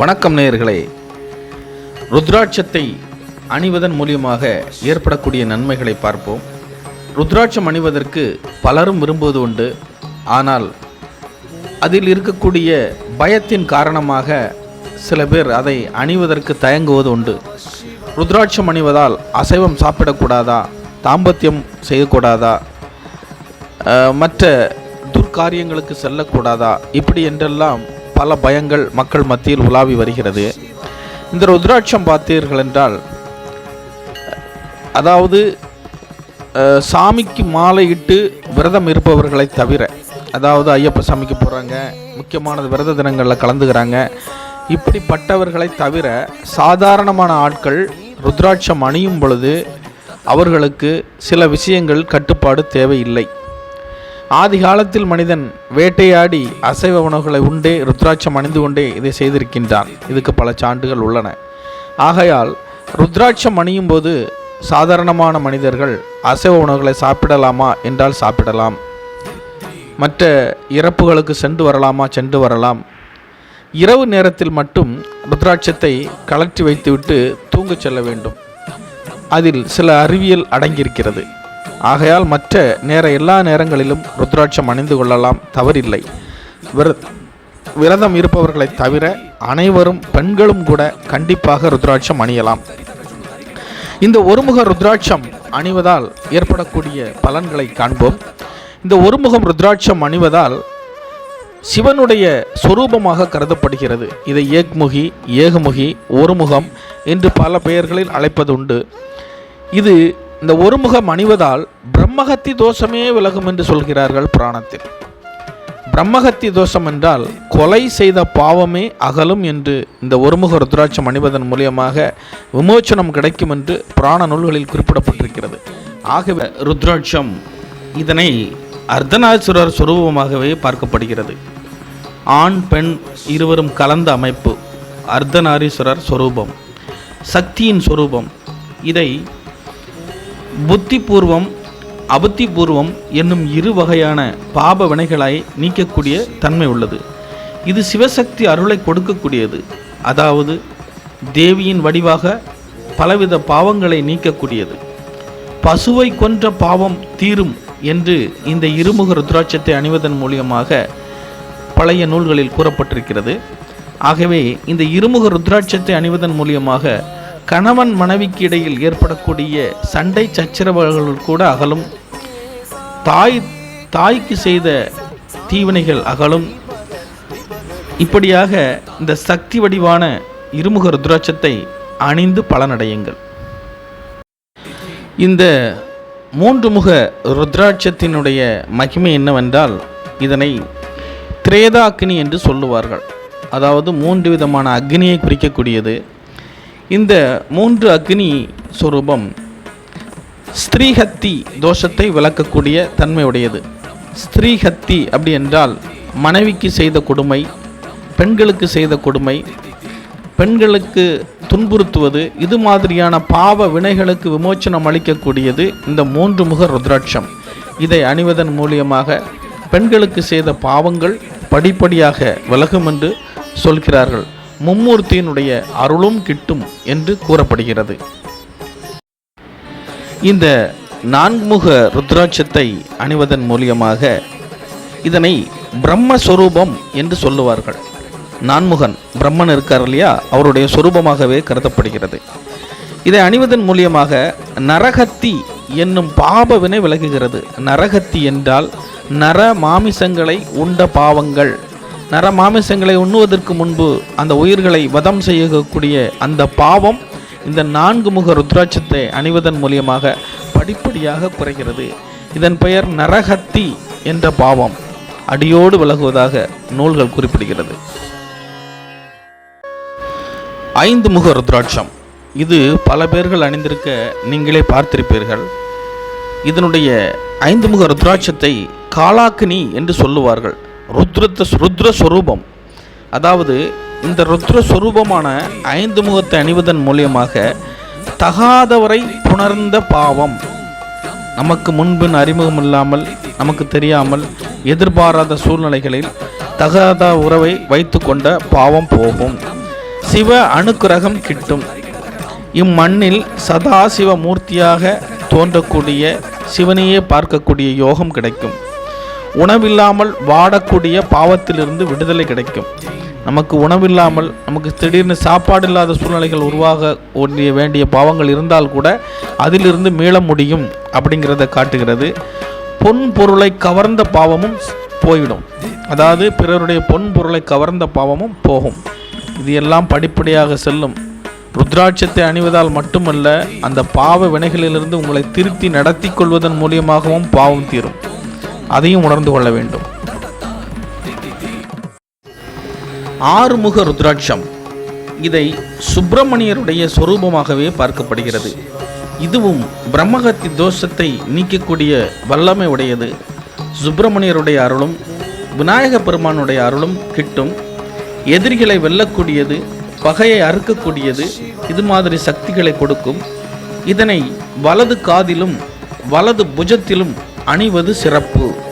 வணக்கம் நேயர்களே. ருத்ராட்சத்தை அணிவதன் மூலியமாக ஏற்படக்கூடிய நன்மைகளை பார்ப்போம். ருத்ராட்சம் அணிவதற்கு பலரும் விரும்புவது உண்டு. ஆனால் அதில் இருக்கக்கூடிய பயத்தின் காரணமாக சில பேர் அதை அணிவதற்கு தயங்குவது உண்டு. ருத்ராட்சம் அணிவதால் அசைவம் சாப்பிடக்கூடாதா? தாம்பத்தியம் செய்யக்கூடாதா? மற்ற துர்க்காரியங்களுக்கு செல்லக்கூடாதா? இப்படி என்றெல்லாம் பல பயங்கள் மக்கள் மத்தியில் உலாவி வருகிறது. இந்த ருத்ராட்சம் பார்த்தீர்கள் என்றால் அதாவது சாமிக்கு மாலையிட்டு விரதம் இருப்பவர்களை தவிர அதாவது ஐயப்ப சாமிக்கு போகிறாங்க முக்கியமான விரத தினங்களில் கலந்துக்கிறாங்க இப்படிப்பட்டவர்களை தவிர சாதாரணமான ஆட்கள் ருத்ராட்சம் அணியும் பொழுது அவர்களுக்கு சில விஷயங்கள் கட்டுப்பாடு தேவையில்லை. ஆதி காலத்தில் மனிதன் வேட்டையாடி அசைவ உணவுகளை உண்டே ருத்ராட்சம் அணிந்து கொண்டே இதை செய்திருக்கின்றான். இதுக்கு பல சான்றுகள் உள்ளன. ஆகையால் ருத்ராட்சம் அணியும் போது சாதாரணமான மனிதர்கள் அசைவ உணவுகளை சாப்பிடலாமா என்றால் சாப்பிடலாம். மற்ற இறப்புகளுக்கு சென்று வரலாமா சென்று வரலாம். இரவு நேரத்தில் மட்டும் ருத்ராட்சத்தை கலற்றி வைத்துவிட்டு தூங்கச் செல்ல வேண்டும். அதில் சில அறிவியல் அடங்கியிருக்கிறது. ஆகையால் மற்ற நேர எல்லா நேரங்களிலும் ருத்ராட்சம் அணிந்து கொள்ளலாம் தவறில்லை. விர விரதம் இருப்பவர்களை தவிர அனைவரும் பெண்களும் கூட கண்டிப்பாக ருத்ராட்சம் அணியலாம். இந்த ஒருமுக ருத்ராட்சம் அணிவதால் ஏற்படக்கூடிய பலன்களை காண்போம். இந்த ஒருமுகம் ருத்ராட்சம் அணிவதால் சிவனுடைய சொரூபமாக கருதப்படுகிறது. இதை ஏக்முகி ஏகமுகி ஒருமுகம் என்று பல பெயர்களில் அழைப்பதுண்டு. இது இந்த ஒருமுகம் அணிவதால் பிரம்மகத்தி தோஷமே விலகும் என்று சொல்கிறார்கள் புராணத்தில். பிரம்மகத்தி தோஷம் என்றால் கொலை செய்த பாவமே அகலும் என்று இந்த ஒருமுக ருத்ராட்சம் அணிவதன் மூலியமாக விமோச்சனம் கிடைக்கும் என்று புராண நூல்களில் குறிப்பிடப்பட்டிருக்கிறது. ஆகவே ருத்ராட்சம் இதனை அர்த்தநாசுரர் சுரூபமாகவே பார்க்கப்படுகிறது. ஆண் பெண் இருவரும் கலந்த அமைப்பு அர்த்தநாரீஸ்வரர் சொரூபம் சக்தியின் சொரூபம். இதை புத்திபூர்வம் அபுத்திபூர்வம் என்னும் இரு வகையான பாப வினைகளாய் நீக்கக்கூடிய தன்மை உள்ளது. இது சிவசக்தி அருளை கொடுக்கக்கூடியது. அதாவது தேவியின் வடிவாக பலவித பாவங்களை நீக்கக்கூடியது. பசுவை கொன்ற பாவம் தீரும் என்று இந்த இருமுக ருத்ராட்சத்தை அணிவதன் மூலியமாக பழைய நூல்களில் கூறப்பட்டிருக்கிறது. ஆகவே இந்த இருமுக ருத்ராட்சத்தை அணிவதன் மூலியமாக கணவன் மனைவிக்கு இடையில் ஏற்படக்கூடிய சண்டை சச்சரவுகள் கூட அகலும். தாய் தாய்க்கு செய்த தீவினைகள் அகலும். இப்படியாக இந்த சக்தி வடிவான இருமுக ருத்ராட்சத்தை அணிந்து பலனடையுங்கள். இந்த மூன்று முக ருத்ராட்சத்தினுடைய மகிமை என்னவென்றால் இதனை திரேதா அக்னி என்று சொல்லுவார்கள். அதாவது மூன்று விதமான அக்னியை குறிக்கக்கூடியது. இந்த மூன்று அக்னி சுரூபம் ஸ்திரீஹத்தி தோஷத்தை விளக்கக்கூடிய தன்மையுடையது. ஸ்திரீஹத்தி அப்படி என்றால் மனைவிக்கு செய்த கொடுமை பெண்களுக்கு செய்த கொடுமை பெண்களுக்கு துன்புறுத்துவது இது மாதிரியான பாவ வினைகளுக்கு விமோச்சனம் அளிக்கக்கூடியது இந்த மூன்று முக ருத்ராட்சம். இதை அணிவதன் மூலியமாக பெண்களுக்கு செய்த பாவங்கள் படிப்படியாக விலகும் என்று சொல்கிறார்கள். மும்மூர்த்தியினுடைய அருளும் கிட்டும் என்று கூறப்படுகிறது. இந்த நான்குமுக ருத்ராட்சத்தை அணிவதன் மூலியமாக இதனை பிரம்மஸ்வரூபம் என்று சொல்லுவார்கள். நான்முகன் பிரம்மன் இருக்கார் இல்லையா? அவருடைய சொரூபமாகவே கருதப்படுகிறது. இதை அணிவதன் மூலியமாக நரகத்தி என்னும் பாபவினை விலகுகிறது. நரகத்தி என்றால் நர மாமிசங்களை உண்ட பாவங்கள் நர மாமிசங்களை உண்ணுவதற்கு முன்பு அந்த உயிர்களை வதம் செய்யக்கூடிய அந்த பாவம் இந்த நான்கு முக ருத்ராட்சத்தை அணிவதன் மூலியமாக படிப்படியாக குறைகிறது. இதன் பெயர் நரகத்தி என்ற பாவம். அடியோடு விலகுவதாக நூல்கள் குறிப்பிடுகிறது. ஐந்து முக ருத்ராட்சம். இது பல பேர்கள் அணிந்திருக்க நீங்களே பார்த்திருப்பீர்கள். இதனுடைய ஐந்து முக ருத்ராட்சத்தை காலாக்கினி என்று சொல்லுவார்கள். ருத்ரத்த ருத்ரஸ்வரூபம் அதாவது இந்த ருத்ரஸ்வரூபமான ஐந்து முகத்தை அணிவதன் மூலியமாக தகாதவரை புணர்ந்த பாவம். நமக்கு முன்பின் அறிமுகம் இல்லாமல் நமக்கு தெரியாமல் எதிர்பாராத சூழ்நிலைகளில் தகாத உறவை வைத்துக்கொண்ட பாவம் போகும். சிவ அனுக்கிரகம் கிட்டும். இம்மண்ணில் சதாசிவ மூர்த்தியாக தோன்றக்கூடிய சிவனையே பார்க்கக்கூடிய யோகம் கிடைக்கும். உணவில்லாமல் வாடக்கூடிய பாவத்திலிருந்து விடுதலை கிடைக்கும். நமக்கு உணவில்லாமல் நமக்கு திடீர்னு சாப்பாடு இல்லாத சூழ்நிலைகள் உருவாக வேண்டிய வேண்டிய பாவங்கள் இருந்தால் கூட அதிலிருந்து மீள முடியும் அப்படிங்கிறத காட்டுகிறது. பொன் பொருளை கவர்ந்த பாவமும் போயிடும். அதாவது பிறருடைய பொன் பொருளை கவர்ந்த பாவமும் போகும். இது எல்லாம் படிப்படியாக செல்லும். ருத்ராட்சத்தை அணிவதால் மட்டுமல்ல அந்த பாவ வினைகளிலிருந்து உங்களை திருத்தி நடத்தி கொள்வதன் மூலியமாகவும் பாவம் தீரும். அதையும் உணர்ந்து கொள்ள வேண்டும். ஆறுமுக ருத்ராட்சம் இதை சுப்பிரமணியருடைய சொரூபமாகவே பார்க்கப்படுகிறது. இதுவும் பிரம்மகத்தி தோஷத்தை நீக்கக்கூடிய வல்லமை உடையது. சுப்பிரமணியருடைய அருளும் விநாயக பெருமானுடைய அருளும் கிட்டும் எதிரிகளை வெல்லக்கூடியது பகையை அறுக்கக்கூடியது இது மாதிரி சக்திகளை கொடுக்கும். இதனை வலது காதிலும் வலது புஜத்திலும் அணிவது சிறப்பு.